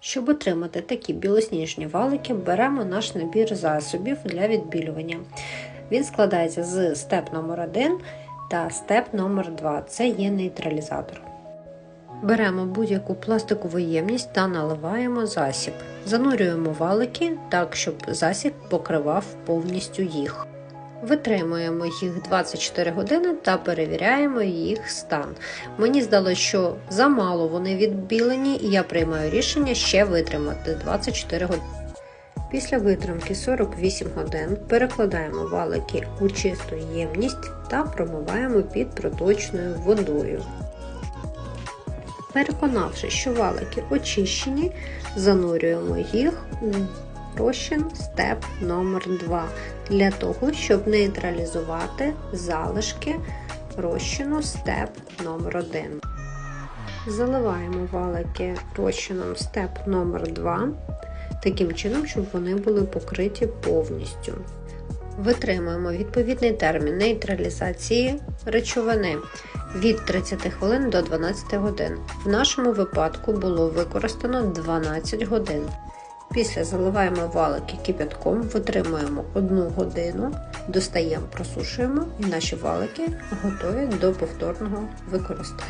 Щоб отримати такі білосніжні валики, беремо наш набір засобів для відбілювання. Він складається з степ номер 1 та степ номер 2 це є нейтралізатор. Беремо будь-яку пластикову ємність та наливаємо засіб. Занурюємо валики так, щоб засіб покривав повністю їх. Витримуємо їх 24 години та перевіряємо їх стан. Мені здалося, що замало вони відбілені, і я приймаю рішення ще витримати 24 години. Після витримки 48 годин перекладаємо валики у чисту ємність та промиваємо під проточною водою. Переконавши, що валики очищені, занурюємо їх у розчин степ номер 2 для того, щоб нейтралізувати залишки розчину степ номер 1 Заливаємо валики розчином степ номер 2 таким чином, щоб вони були покриті повністю. Витримуємо відповідний термін нейтралізації речовини від 30 хвилин до 12 годин. В нашому випадку було використано 12 годин. Після заливаємо валики кипятком, витримуємо 1 годину, достаємо, просушуємо і наші валики готові до повторного використання.